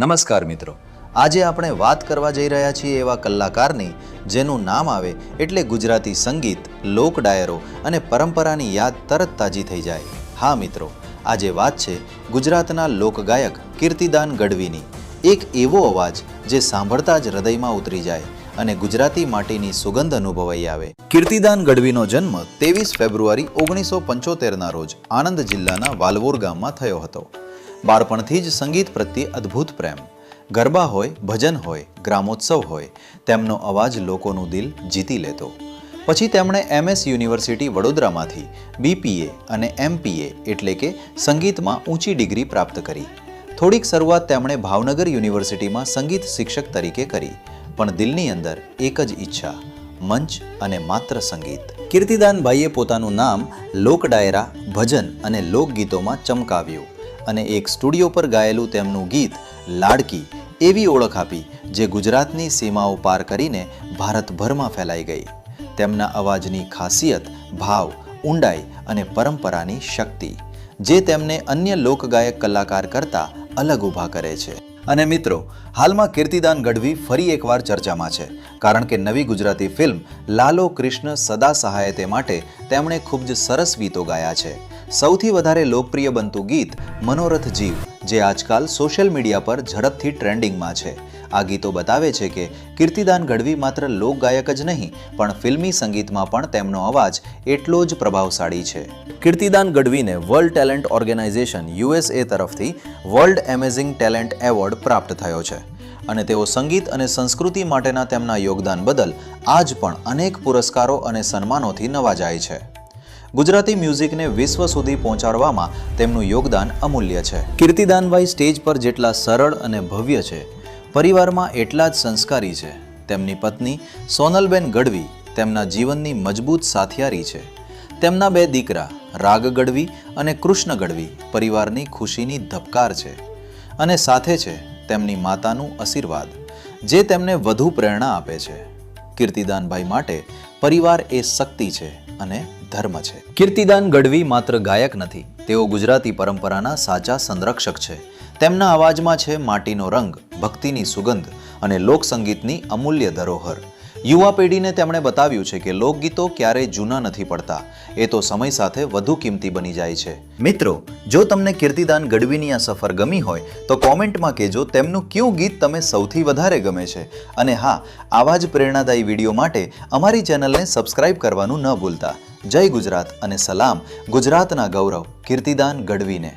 નમસ્કાર મિત્રો. આજે આપણે વાત કરવા જઈ રહ્યા છીએ એવા કલાકારની જેનું નામ આવે એટલે ગુજરાતી સંગીત, લોક ડાયરો અને પરંપરાની યાદ તરત તાજી થઈ જાય. હા મિત્રો, આજે વાત છે ગુજરાતના લોકગાયક કીર્તિદાન ગઢવીની. એક એવો અવાજ જે સાંભળતા જ હૃદયમાં ઉતરી જાય અને ગુજરાતી માટીની સુગંધ અનુભવાઈ આવે. કીર્તિદાન ગઢવીનો જન્મ ત્રેવીસ ફેબ્રુઆરી ઓગણીસો પંચોતેરના રોજ આણંદ જિલ્લાના વાલવોર ગામમાં થયો હતો. બાળપણથી જ સંગીત પ્રત્યે અદ્ભુત પ્રેમ. ગરબા હોય, ભજન હોય, ગ્રામોત્સવ હોય, તેમનો અવાજ લોકોનું દિલ જીતી લેતો. પછી તેમણે એમએસ યુનિવર્સિટી વડોદરામાંથી બીપીએ અને એમપીએ એટલે કે સંગીતમાં ઊંચી ડિગ્રી પ્રાપ્ત કરી. થોડીક શરૂઆત તેમણે ભાવનગર યુનિવર્સિટીમાં સંગીત શિક્ષક તરીકે કરી, પણ દિલની અંદર એક જ ઈચ્છા, મંચ અને માત્ર સંગીત. કીર્તિદાનભાઈએ પોતાનું નામ લોક ડાયરા ભજન અને લોકગીતોમાં ચમકાવ્યું. અને એક સ્ટુડિયો પર ગાયેલું તેમનું ગીત લાડકી એવી ઓળખ આપી જે ગુજરાતની સીમાઓ પાર કરીને ભારતભરમાં ફેલાઈ ગઈ. તેમના અવાજની ખાસિયત, ભાવ, ઊંડાઈ અને પરંપરાની શક્તિ, જે તેમને અન્ય લોકગાયક કલાકાર કરતાં અલગ ઊભા કરે છે. અને મિત્રો, હાલમાં કીર્તિદાન ગઢવી ફરી એકવાર ચર્ચામાં છે, કારણ કે નવી ગુજરાતી ફિલ્મ લાલો કૃષ્ણ સદા સહાયતે માટે તેમણે ખૂબ જ સરસ ગીતો ગાયા છે. સૌથી વધારે લોકપ્રિય બનતું ગીત મનોરથ જીવ, જે આજકાલ સોશિયલ મીડિયા પર ઝડપથી ટ્રેન્ડિંગમાં છે. આ ગીતો બતાવે છે કે કીર્તિદાન ગઢવી માત્ર લોકગાયક જ નહીં, પણ ફિલ્મી સંગીતમાં પણ તેમનો અવાજ એટલો જ પ્રભાવશાળી છે. કીર્તિદાન ગઢવીને વર્લ્ડ ટેલેન્ટ ઓર્ગેનાઇઝેશન યુએસએ તરફથી વર્લ્ડ એમેઝિંગ ટેલેન્ટ એવોર્ડ પ્રાપ્ત થયો છે. અને તેઓ સંગીત અને સંસ્કૃતિ માટેના તેમના યોગદાન બદલ આજ પણ અનેક પુરસ્કારો અને સન્માનોથી નવાજાય છે. ગુજરાતી મ્યુઝિકને વિશ્વ સુધી પહોંચાડવામાં તેમનું યોગદાન અમૂલ્ય છે. કીર્તિદાનભાઈ સ્ટેજ પર જેટલા સરળ અને ભવ્ય છે, પરિવારમાં એટલા જ સંસ્કારી છે. તેમની પત્ની સોનલબેન ગઢવી તેમના જીવનની મજબૂત સાથિયારી છે. તેમના બે દીકરા રાગ ગઢવી અને કૃષ્ણ ગઢવી પરિવારની ખુશીની ધબકાર છે અને સાથે છે તેમની માતાનું આશીર્વાદ, જે તેમને વધુ પ્રેરણા આપે છે. કીર્તિદાનભાઈ માટે પરિવાર એ શક્તિ છે. અને ધર્મ છે. કીર્તિદાન ગઢવી માત્ર ગાયક નથી, તેઓ ગુજરાતી પરંપરાના સાચા સંરક્ષક છે. તેમના અવાજમાં છે માટીનો રંગ, ભક્તિની સુગંધ અને લોકસંગીતની અમૂલ્ય ધરોહર. યુવા પેઢીને તેમણે બતાવ્યું છે કે લોકગીતો ક્યારેય જૂના નથી પડતા. એ તો સમય સાથે વધુ કિંમતી બની જાય છે. મિત્રો, જો તમને કીર્તિદાન ગઢવીની આ સફર ગમી હોય, તો કોમેન્ટમાં કહેજો તેમનું કયું ગીત તમે સૌથી વધારે ગમે છે. અને હા, આવા જ પ્રેરણાદાયી વીડિયો માટે અમારી ચેનલને સબસ્ક્રાઇબ કરવાનું ન ભૂલતા. જય ગુજરાત અને સલામ. ગુજરાતના ગૌરવ, કીર્તિદાન ગઢવીને.